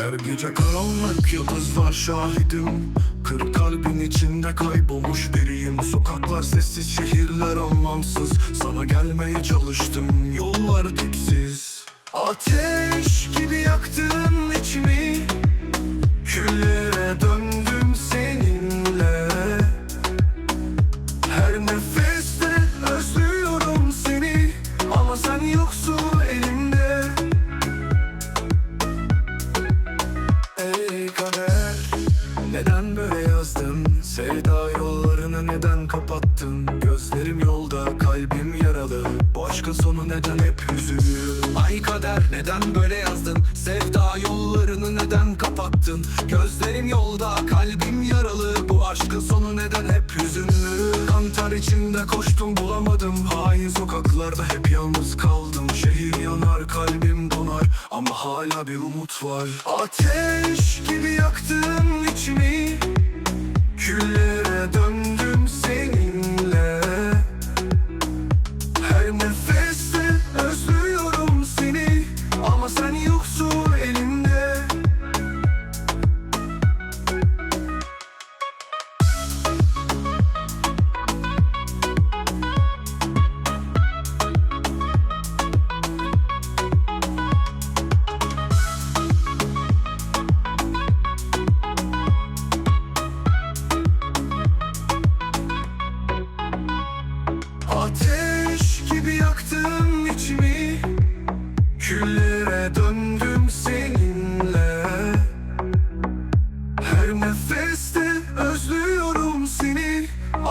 Her gece karanlık yıldızlar şahidim. Kırık kalbin içinde kaybolmuş biriyim. Sokaklar sessiz, şehirler anlamsız. Sana gelmeye çalıştım, yollar dipsiz. Ateş gibi yaktın Neden böyle yazdın Sevda yollarını neden kapattın Gözlerim yolda kalbim yaralı. Bu aşkın sonu neden hep hüzünlü? Ay kader neden böyle yazdın? Sevda yollarını neden kapattın? Gözlerim yolda kalbim yaralı. Bu aşkın sonu neden hep hüzünlü? Kantar içinde koştum bulamadım. Hain sokaklarda hep yalnız kaldım. Şehir yanar kalbim Ama hala bir umut var. Ateş gibi yaktın içimi. Küllere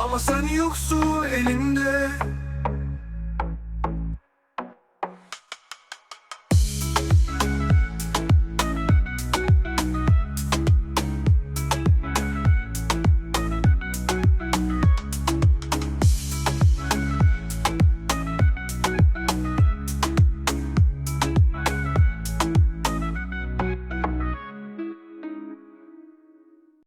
Ama sen yoksun elimde